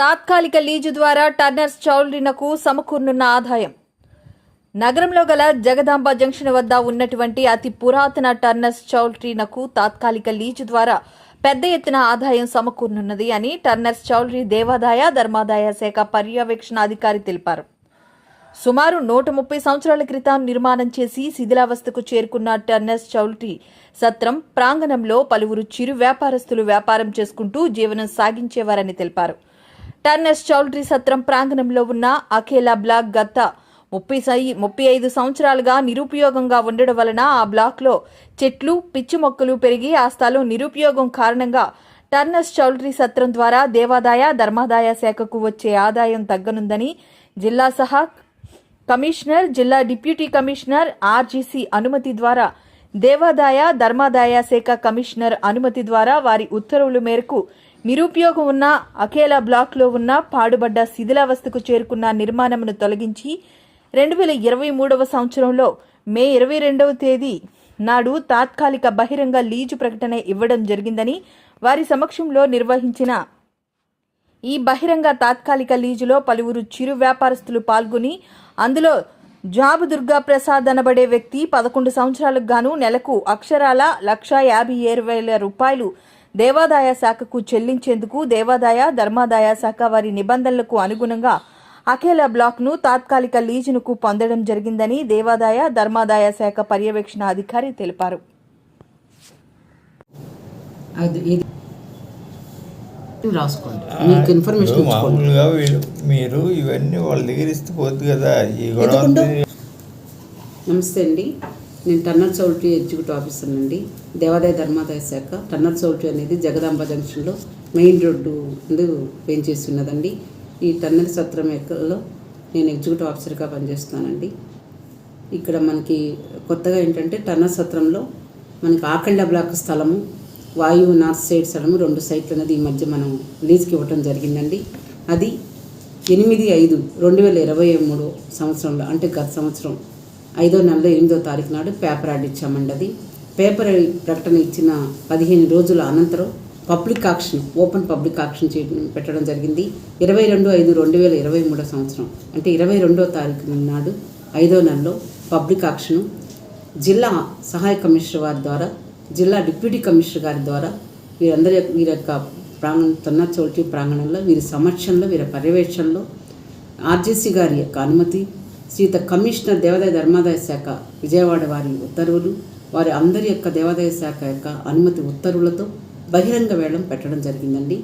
తాత్కాలిక లీజు ద్వారా టర్నర్స్ చౌల్ట్రీనకు సమకూర్నున్న ఆదాయం. నగరంలో గల జగదాంబ జంక్షన్ వద్ద ఉన్నటువంటి అతి పురాతన టర్నర్స్ చౌల్ట్రీనకు తాత్కాలిక లీజు ద్వారా పెద్ద ఎత్తున ఆదాయం సమకూర్నున్నది అని టర్నర్స్ చౌల్ట్రీ దేవాదాయ ధర్మాదాయ శాఖ పర్యవేక్షణ అధికారి తెలిపారు. సుమారు నూట ముప్పై సంవత్సరాల క్రితం నిర్మాణం చేసి శిథిలావస్థకు చేరుకున్న టర్నర్స్ చౌల్ట్రీ సత్రం ప్రాంగణంలో పలువురు చిరు వ్యాపారస్తులు వ్యాపారం చేసుకుంటూ జీవనం సాగించేవారని తెలిపారు. టర్నర్స్ చౌల్ట్రీ సత్రం ప్రాంగణంలో ఉన్న అఖేలా బ్లాక్ గత ముప్పై సై- ముప్పై ఐదు సంవత్సరాలుగా నిరుపయోగంగా ఉండడం వలన ఆ బ్లాక్లో చెట్లు పిచ్చి మొక్కలు పెరిగి ఆ స్థలం నిరుపయోగం కారణంగా టర్నర్స్ చౌల్ట్రీ సత్రం ద్వారా దేవాదాయ ధర్మాదాయ శాఖకు వచ్చే ఆదాయం తగ్గనుందని జిల్లా సహా కమిషనర్ జిల్లా డిప్యూటీ కమిషనర్ ఆర్జీసీ అనుమతి ద్వారా దేవాదాయ ధర్మాదాయ శాఖ కమిషనర్ అనుమతి ద్వారా వారి ఉత్తర్వుల మేరకు నిరుపయోగం ఉన్న అఖేలా బ్లాక్లో ఉన్న పాడుబడ్డ శిథిలావస్థకు చేరుకున్న నిర్మాణమును తొలగించి రెండు వేల ఇరవై మూడవ సంవత్సరంలో మే ఇరవై రెండవ తేదీ నాడు తాత్కాలిక బహిరంగ లీజు ప్రకటన ఇవ్వడం జరిగిందని వారి సమక్షంలో నిర్వహించిన ఈ బహిరంగ తాత్కాలిక లీజులో పలువురు చిరు వ్యాపారస్తులు పాల్గొని అందులో జాబు దుర్గా ప్రసాద్ అనబడే వ్యక్తి పదకొండు సంవత్సరాలకు గాను నెలకు అక్షరాల లక్ష యాభై ఏడు వేల రూపాయలు దేవాదాయ శాఖకు చెల్లించేందుకు దేవాదాయ ధర్మాదాయ శాఖ వారి నిబంధనలకు అనుగుణంగా అఖేలా బ్లాక్ను తాత్కాలిక లీజునకు పొందడం జరిగిందని దేవాదాయ ధర్మాదాయ శాఖ పర్యవేక్షణ అధికారి తెలిపారు. మీకు ఇన్ఫర్మేషన్ మామూలుగా మీరు ఇవన్నీ వాళ్ళ దగ్గర ఇస్తే కదా నమస్తే అండి. నేను టన్నర్ చౌల్ట్రీ ఎగ్జిక్యూటివ్ ఆఫీసర్ అండి దేవాదాయ ధర్మాదాయ శాఖ టన్నర్ చౌల్ట్రీ అనేది జగదాంబ జంక్షన్లో మెయిన్ రోడ్డు ముందు పెంచేసి ఉన్నదండి ఈ టన్నర్ సత్రం ఎక్కలో నేను ఎగ్జిక్యూటివ్ ఆఫీసర్గా పనిచేస్తున్నానండి. ఇక్కడ మనకి కొత్తగా ఏంటంటే టన్నర్ సత్రంలో మనకి ఆకండ బ్లాక్ స్థలము వాయువు నార్త్ సైడ్ స్థలము రెండు సైట్లు అనేది ఈ మధ్య మనం లీజ్కి ఇవ్వటం జరిగిందండి. అది ఎనిమిది ఐదు రెండు వేల ఇరవై మూడు సంవత్సరంలో అంటే గత సంవత్సరం ఐదో నెలలో ఎనిమిదో తారీఖు నాడు పేపర్ యాడ్ ఇచ్చామండి అది. పేపర్ ప్రకటన ఇచ్చిన పదిహేను రోజుల అనంతరం public auction open public auction చేయడం పెట్టడం జరిగింది. ఇరవై రెండు ఐదు రెండు వేల ఇరవై మూడో సంవత్సరం అంటే ఇరవై రెండో తారీఖు నాడు ఐదో నెలలో పబ్లిక్ ఆక్షను జిల్లా సహాయ కమిషనర్ వారి ద్వారా జిల్లా డిప్యూటీ కమిషనర్ గారి ద్వారా వీరందరి వీరి యొక్క ప్రాంగణ తొన్న చోటి ప్రాంగణంలో వీరి సమక్షంలో వీరి పర్యవేక్షణలో ఆర్జేసీ గారి యొక్క అనుమతి శ్రీత కమిషనర్ దేవాదాయ ధర్మాదాయ శాఖ విజయవాడ వారి ఉత్తర్వులు వారి అందరి యొక్క దేవాదాయ శాఖ యొక్క అనుమతి ఉత్తర్వులతో బహిరంగ వేలం పెట్టడం జరిగిందండి.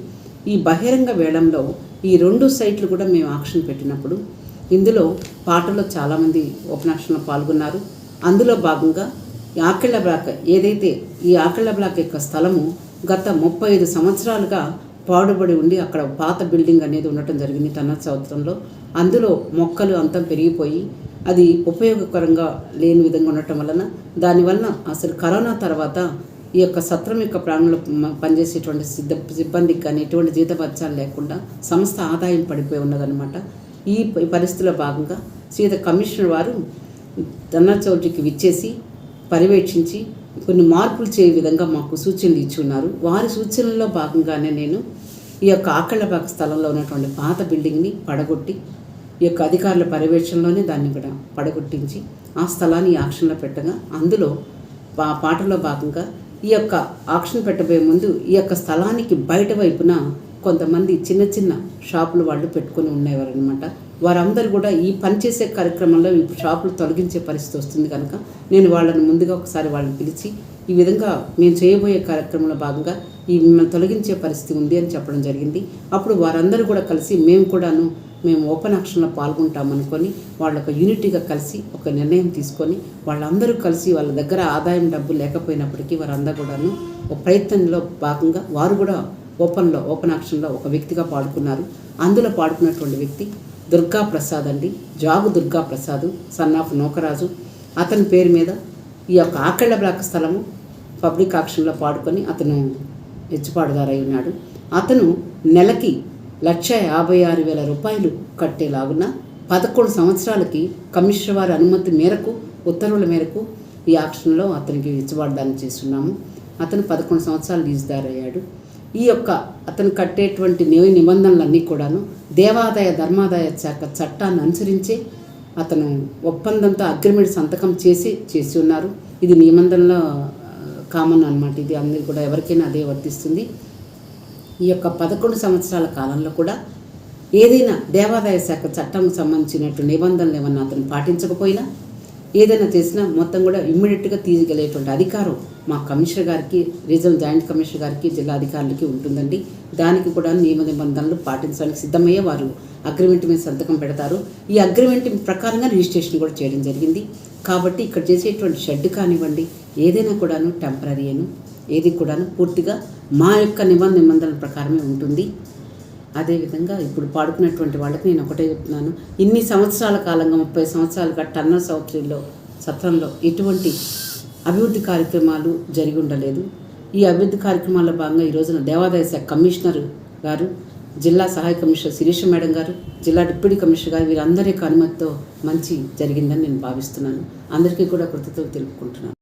ఈ బహిరంగ వేలంలో ఈ రెండు సైట్లు కూడా మేము ఆక్షన్ పెట్టినప్పుడు ఇందులో పాటలో చాలామంది ఓపెన్ ఆక్షన్లో పాల్గొన్నారు. అందులో భాగంగా ఈ ఆకిళ్ళ బ్లాక్ ఏదైతే ఈ ఆకిళ్ళ బ్లాక్ యొక్క స్థలము గత ముప్పై ఐదు సంవత్సరాలుగా పాడుబడి ఉండి అక్కడ పాత బిల్డింగ్ అనేది ఉండటం జరిగింది తన సంవత్సరంలో అందులో మొక్కలు అంతా పెరిగిపోయి అది ఉపయోగకరంగా లేని విధంగా ఉండటం వలన దానివల్ల అసలు కరోనా తర్వాత ఈ యొక్క సత్రం యొక్క ప్రాణంలో పనిచేసేటువంటి సిద్ధ సిబ్బందికి కానీ ఎటువంటి జీతభత్యాలు లేకుండా సంస్థ ఆదాయం పడిపోయి ఉన్నదన్నమాట. ఈ పరిస్థితుల్లో పరిస్థితిలో భాగంగా సీత కమిషనర్ వారు ధన్నా చౌట్రీకి విచ్చేసి పర్యవేక్షించి కొన్ని మార్పులు చేయే విధంగా మాకు సూచనలు ఇచ్చి ఉన్నారు వారి సూచనల్లో భాగంగానే నేను ఈ యొక్క ఆకళ్ళబాక స్థలంలో ఉన్నటువంటి పాత బిల్డింగ్ని పడగొట్టి ఈ యొక్క అధికారుల పర్యవేక్షణలోనే దాన్ని కూడా పడగొట్టించి ఆ స్థలాన్ని ఆక్షన్లో పెట్టగా అందులో ఆ పాటలో భాగంగా ఈ యొక్క ఆక్షన్ పెట్టబోయే ముందు ఈ యొక్క స్థలానికి బయట వైపున కొంతమంది చిన్న చిన్న షాపులు వాళ్ళు పెట్టుకొని ఉండేవారు అనమాట వారందరూ కూడా ఈ పనిచేసే కార్యక్రమంలో ఈ షాపులు తొలగించే పరిస్థితి వస్తుంది కనుక నేను వాళ్ళని ముందుగా ఒకసారి వాళ్ళని పిలిచి ఈ విధంగా మేము చేయబోయే కార్యక్రమంలో భాగంగా ఈ మిమ్మల్ని తొలగించే పరిస్థితి ఉంది అని చెప్పడం జరిగింది. అప్పుడు వారందరూ కూడా కలిసి మేము కూడాను మేము ఓపెన్ యాక్షన్లో పాల్గొంటాం అనుకొని వాళ్ళ ఒక యూనిటీగా కలిసి ఒక నిర్ణయం తీసుకొని వాళ్ళందరూ కలిసి వాళ్ళ దగ్గర ఆదాయం డబ్బు లేకపోయినప్పటికీ వారందరూ కూడాను ఒక ప్రయత్నంలో భాగంగా వారు కూడా ఓపెన్లో ఓపెన్ యాక్షన్లో ఒక వ్యక్తిగా పాడుకున్నారు అందులో పాడుకున్నటువంటి వ్యక్తి దుర్గా ప్రసాద్ అండి. Jagu Durga Prasad son of Nokaraju. అతని పేరు మీద ఈ యొక్క ఆకళ్ళ బ్లాక్ స్థలము పబ్లిక్ ఆక్షన్లో పాడుకొని అతను హెచ్చుపాటుదారై ఉన్నాడు. అతను నెలకి లక్ష యాభై ఆరు వేల రూపాయలు కట్టేలాగున పదకొండు సంవత్సరాలకి కమిషనర్ వారి అనుమతి మేరకు ఉత్తర్వుల మేరకు ఈ ఆక్షన్లో అతనికి హెచ్చుబాటుదారం చేస్తున్నాము. అతను పదకొండు సంవత్సరాలు లీజుదారయ్యాడు. ఈ యొక్క అతను కట్టేటువంటి నియ నిబంధనలన్నీ కూడాను దేవాదాయ ధర్మాదాయ శాఖ చట్టాన్ని అనుసరించి అతను ఒప్పందంతో అగ్రిమెంట్ సంతకం చేసి చేసి ఉన్నారు. ఇది నిబంధనలో కామన్ అనమాట ఇది అందరికీ కూడా ఎవరికైనా అదే వర్తిస్తుంది. ఈ యొక్క పదకొండు సంవత్సరాల కాలంలో కూడా ఏదైనా దేవాదాయ శాఖ చట్టంకు సంబంధించినట్టు నిబంధనలు ఏమన్నా అతను పాటించకపోయినా ఏదైనా చేసినా మొత్తం కూడా ఇమ్మీడియట్గా తీసుకెళ్ళేటువంటి అధికారం మా కమిషనర్ గారికి రీజనల్ జాయింట్ కమిషనర్ గారికి జిల్లా అధికారులకి ఉంటుందండి. దానికి కూడా నియమ నిబంధనలు పాటించడానికి సిద్ధమయ్యే వారు అగ్రిమెంట్ మీద సంతకం పెడతారు. ఈ అగ్రిమెంట్ ప్రకారంగా రిజిస్ట్రేషన్ కూడా చేయడం జరిగింది. కాబట్టి ఇక్కడ చేసేటువంటి షెడ్ కానివ్వండి ఏదైనా కూడాను టెంపరీను ఏది కూడాను పూర్తిగా మా యొక్క నిబంధన నిబంధనల ప్రకారమే ఉంటుంది. అదేవిధంగా ఇప్పుడు పాడుకున్నటువంటి వాళ్ళకి నేను ఒకటే చెప్తున్నాను. ఇన్ని సంవత్సరాల కాలంగా ముప్పై సంవత్సరాలుగా టన్నర్ సౌత్రిలో సత్రంలో ఎటువంటి అభివృద్ధి కార్యక్రమాలు జరిగి ఉండలేదు. ఈ అభివృద్ధి కార్యక్రమాల్లో భాగంగా ఈ రోజున దేవాదాయ శాఖ కమిషనర్ గారు జిల్లా సహాయ కమిషనర్ శిరీష మేడం గారు జిల్లా డిప్యూటీ కమిషనర్ గారు వీరందరి యొక్క అనుమతితో మంచి జరిగిందని నేను భావిస్తున్నాను. అందరికీ కూడా కృతజ్ఞతలు తెలుపుకుంటున్నాను.